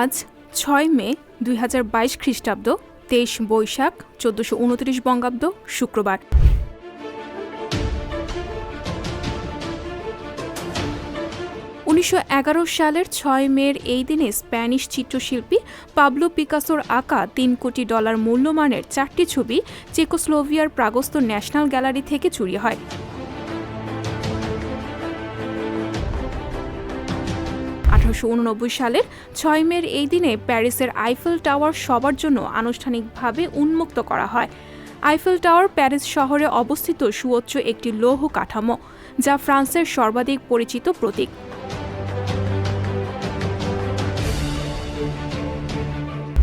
আজ ছয় মে দুই হাজার বাইশ খ্রিস্টাব্দ, তেইশ বৈশাখ, চোদ্দশো উনত্রিশ বঙ্গাব্দ, শুক্রবার। উনিশশো এগারো সালের ছয় মের এই দিনে স্প্যানিশ চিত্রশিল্পী পাবলো পিকাসোর আঁকা তিন কোটি ডলার মূল্যমানের চারটি ছবি চেকোস্লোভিয়ার প্রাগস্ত ন্যাশনাল গ্যালারি থেকে চুরি হয়। আঠারোশো উননব্বই সালের ছয় মের এই দিনে প্যারিসের আইফেল টাওয়ার সবার জন্য আনুষ্ঠানিকভাবে উন্মুক্ত করা হয়। আইফেল টাওয়ার প্যারিস শহরে অবস্থিত সুউচ্চ একটি লৌহ কাঠামো, যা ফ্রান্সের সর্বাধিক পরিচিত প্রতীক।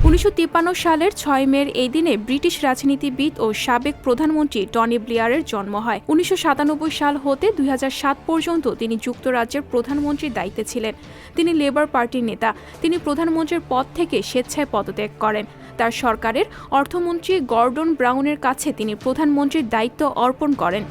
উনিশশো তিপ্পান্ন সালের ছয় মের এই দিনে ব্রিটিশ রাজনীতিবিদ ও সাবেক প্রধানমন্ত্রী টনি ব্লিয়ারের জন্ম হয়। উনিশশো সাতানব্বই সাল হতে দুই হাজার সাত পর্যন্ত তিনি যুক্তরাজ্যের প্রধানমন্ত্রীর দায়িত্বে ছিলেন। তিনি লেবার পার্টির নেতা। তিনি প্রধানমন্ত্রীর পদ থেকে স্বেচ্ছায় পদত্যাগ করেন। তার সরকারের অর্থমন্ত্রী গর্ডন ব্রাউনের কাছে তিনি প্রধানমন্ত্রীর দায়িত্ব অর্পণ করেন।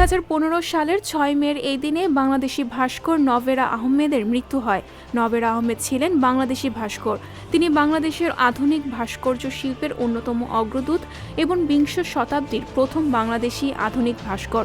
দু হাজার পনেরো সালের ছয় মের এই দিনে বাংলাদেশি ভাস্কর নভেরা আহমেদের মৃত্যু হয়। নভেরা আহমেদ ছিলেন বাংলাদেশি ভাস্কর। তিনি বাংলাদেশের আধুনিক ভাস্কর্য শিল্পের অন্যতম অগ্রদূত এবং বিংশ শতাব্দীর প্রথম বাংলাদেশি আধুনিক ভাস্কর।